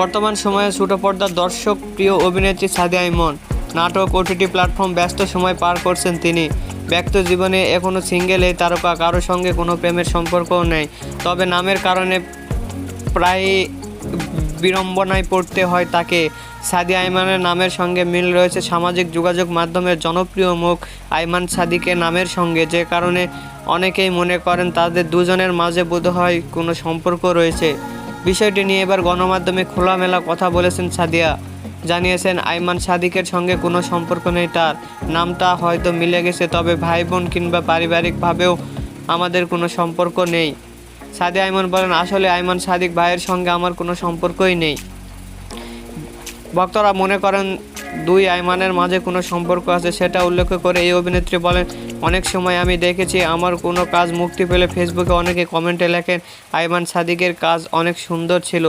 বর্তমান সময়ে ছোট পর্দার দর্শক, প্রিয় অভিনেত্রী সাদিয়া ইমন। নাটক ওটিটি প্ল্যাটফর্ম ব্যস্ত সময় পার করছেন তিনি। ব্যক্ত জীবনে এখনও সিঙ্গেল এই তারকা, কারও সঙ্গে কোনো প্রেমের সম্পর্কও নেই। তবে নামের কারণে প্রায় বিড়ম্বনায় পড়তে হয় তাকে। সাদি আইমানের নামের সঙ্গে মিল রয়েছে সামাজিক যোগাযোগ মাধ্যমের জনপ্রিয় মুখ আইমান সাদিকে নামের সঙ্গে। যে কারণে অনেকেই মনে করেন তাদের দুজনের মাঝে বোধহয় কোনো সম্পর্ক রয়েছে। বিষয়টি নিয়ে এবার গণমাধ্যমে খোলামেলা কথা বলেছেন সাদিয়া। জানিয়েছেন, আইমান সাদিকের সঙ্গে কোনো সম্পর্ক নেই তার। নামটা হয়তো মিলে গেছে, তবে ভাই বোন কিংবা পারিবারিকভাবেও আমাদের কোনো সম্পর্ক নেই। সাদিয়া আইমান বলেন, আসলে আইমান সাদিক ভাইয়ের সঙ্গে আমার কোনো সম্পর্কই নেই। ভক্তরা মনে করেন দুই আইমানের মাঝে কোনো সম্পর্ক আছে সেটা উল্লেখ করে এই অভিনেত্রী বলেন, অনেক সময় আমি দেখেছি আমার কোনো কাজ মুক্তি পেলে ফেসবুকে অনেকে কমেন্টে লেখেন, আইমান সাদিকের কাজ অনেক সুন্দর ছিল।